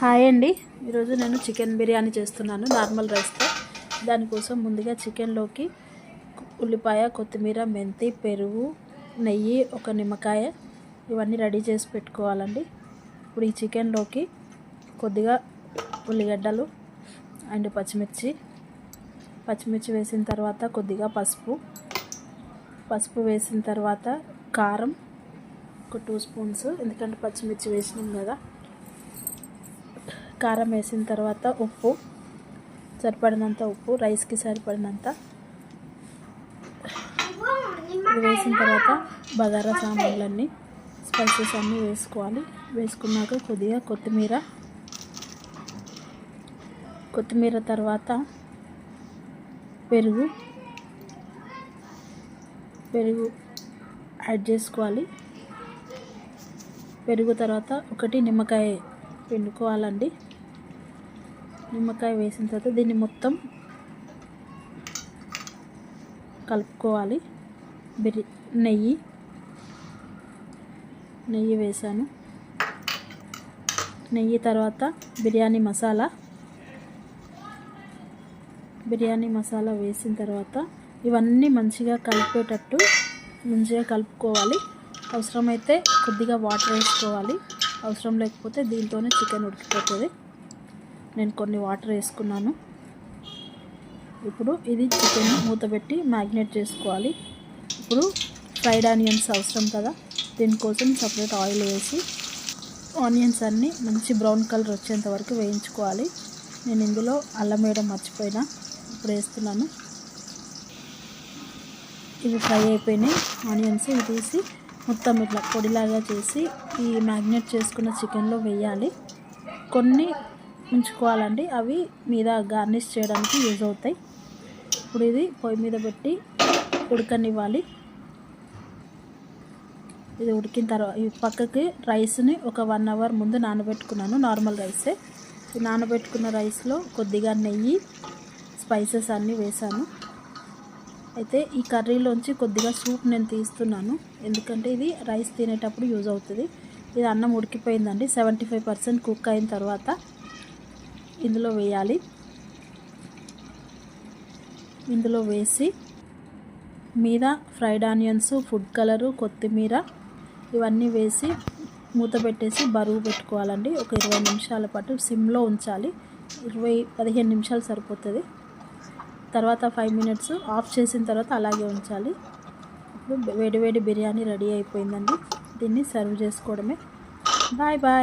Hi అండి. ఈరోజు నేను చికెన్ బిర్యానీ చేస్తున్నాను నార్మల్ రైస్తో. దానికోసం ముందుగా చికెన్లోకి ఉల్లిపాయ కొత్తిమీర మెంతి పెరుగు నెయ్యి ఒక నిమ్మకాయ ఇవన్నీ రెడీ చేసి పెట్టుకోవాలండి. ఇప్పుడు ఈ చికెన్లోకి కొద్దిగా ఉల్లిగడ్డలు అండ్ పచ్చిమిర్చి. పచ్చిమిర్చి వేసిన తర్వాత కొద్దిగా పసుపు. పసుపు వేసిన తర్వాత కారం ఒక టూ స్పూన్స్ ఎందుకంటే పచ్చిమిర్చి వేసినాం కదా. కారం వేసిన తర్వాత ఉప్పు సరిపడినంత ఉప్పు రైస్కి సరిపడినంత. వేసిన తర్వాత బగారా సామాన్లన్నీ స్పైసెస్ అన్నీ వేసుకోవాలి. వేసుకున్నాక కొద్దిగా కొత్తిమీర. కొత్తిమీర తర్వాత పెరుగు. పెరుగు యాడ్ చేసుకోవాలి. పెరుగు తర్వాత ఒకటి నిమ్మకాయ పిండుకోవాలండి. నిమ్మకాయ వేసిన తర్వాత దీన్ని మొత్తం కలుపుకోవాలి. బిర్యా నెయ్యి. నెయ్యి వేసాను. నెయ్యి తర్వాత బిర్యానీ మసాలా. బిర్యానీ మసాలా వేసిన తర్వాత ఇవన్నీ మంచిగా కలిపేటట్టు మంచిగా కలుపుకోవాలి. అవసరమైతే కొద్దిగా వాటర్ వేసుకోవాలి. అవసరం లేకపోతే దీంతోనే చికెన్ ఉడికిపోతుంది. నేను కొన్ని వాటర్ వేసుకున్నాను. ఇప్పుడు ఇది చికెన్ మూత పెట్టి మ్యాగ్నేట్ చేసుకోవాలి. ఇప్పుడు ఫ్రైడ్ ఆనియన్స్ అవసరం కదా? దీనికోసం సపరేట్ ఆయిల్ వేసి ఆనియన్స్ అన్నీ మంచి బ్రౌన్ కలర్ వచ్చేంత వరకు వేయించుకోవాలి. నేను ఇందులో అల్లం వేయడం మర్చిపోయినా. ఇప్పుడు వేస్తున్నాను. ఇవి ఫ్రై అయిపోయినాయి. ఆనియన్స్ ఇవి తీసి మొత్తం ఇట్లా పొడిలాగా చేసి ఈ మ్యాగ్నేట్ చేసుకున్న చికెన్లో వేయాలి. కొన్ని ఉంచుకోవాలండి. అవి మీద గార్నిష్ చేయడానికి యూజ్ అవుతాయి. ఇప్పుడు ఇది పొయ్యి మీద పెట్టి ఉడకనివ్వాలి. ఇది ఉడికిన తర్వాత ఈ పక్కకి రైస్ని ఒక వన్ అవర్ ముందు నానబెట్టుకున్నాను నార్మల్ రైసే. నానబెట్టుకున్న రైస్లో కొద్దిగా నెయ్యి స్పైసెస్ అన్నీ వేసాను. అయితే ఈ కర్రీలోంచి కొద్దిగా సూప్ నేను తీస్తున్నాను. ఎందుకంటే ఇది రైస్ తినేటప్పుడు యూజ్ అవుతుంది. ఇది అన్నం ఉడికిపోయిందండి. సెవెంటీ ఫైవ్ పర్సెంట్ కుక్ అయిన తర్వాత ఇందులో వేయాలి. ఇందులో వేసి మీద ఫ్రైడ్ ఆనియన్స్ ఫుడ్ కలరు కొత్తిమీర ఇవన్నీ వేసి మూత పెట్టేసి బరువు పెట్టుకోవాలండి. ఒక ఇరవై నిమిషాల పాటు సిమ్లో ఉంచాలి. ఇరవై పదిహేను నిమిషాలు సరిపోతుంది. తర్వాత ఫైవ్ మినిట్స్ ఆఫ్ చేసిన తర్వాత అలాగే ఉంచాలి. ఇప్పుడు వేడి వేడి బిర్యానీ రెడీ అయిపోయిందండి. దీన్ని సర్వ్ చేసుకోవడమే. Bye bye.